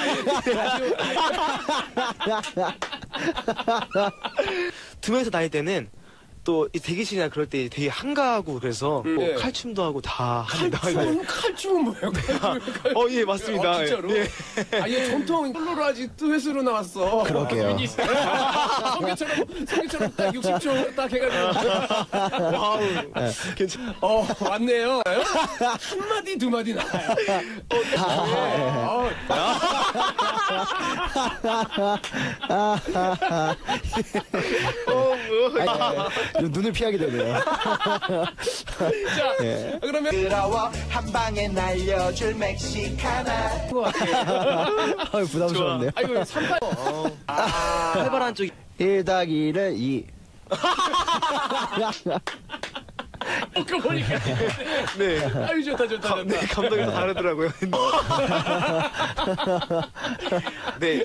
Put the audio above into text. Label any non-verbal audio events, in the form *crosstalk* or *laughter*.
*laughs* 두 명이서 다닐 때는 또 이 대기실이나 그럴 때 되게 한가하고 그래서 뭐 예. 칼춤도 하고 다 합니다. 칼춤은 칼춤은 뭐예요? 칼춤은 칼춤. 어, 예, 맞습니다. 어, 진짜로? 예. 아예 전통 솔로로 하지 또 회수로 나왔어. 그러게요. 성기처럼 성기처럼 딱 60초 딱 해가지고. 와우. 괜찮. 어 왔네요. 한 마디 두 마디 나와요. 어, 어, 뭐. 아, 눈을 피하게 되네요. 자 그러면 부러워 한 방에 날려줄 멕시카나 *laughs* 아, 부담스럽네요. 아이고 38. 활발한 쪽이. 1 더하기 1 은 2. 그 보니까. 네. 아유 좋다 좋다 좋다. 네, 감독이 또 다르더라고요. *laughs* 네.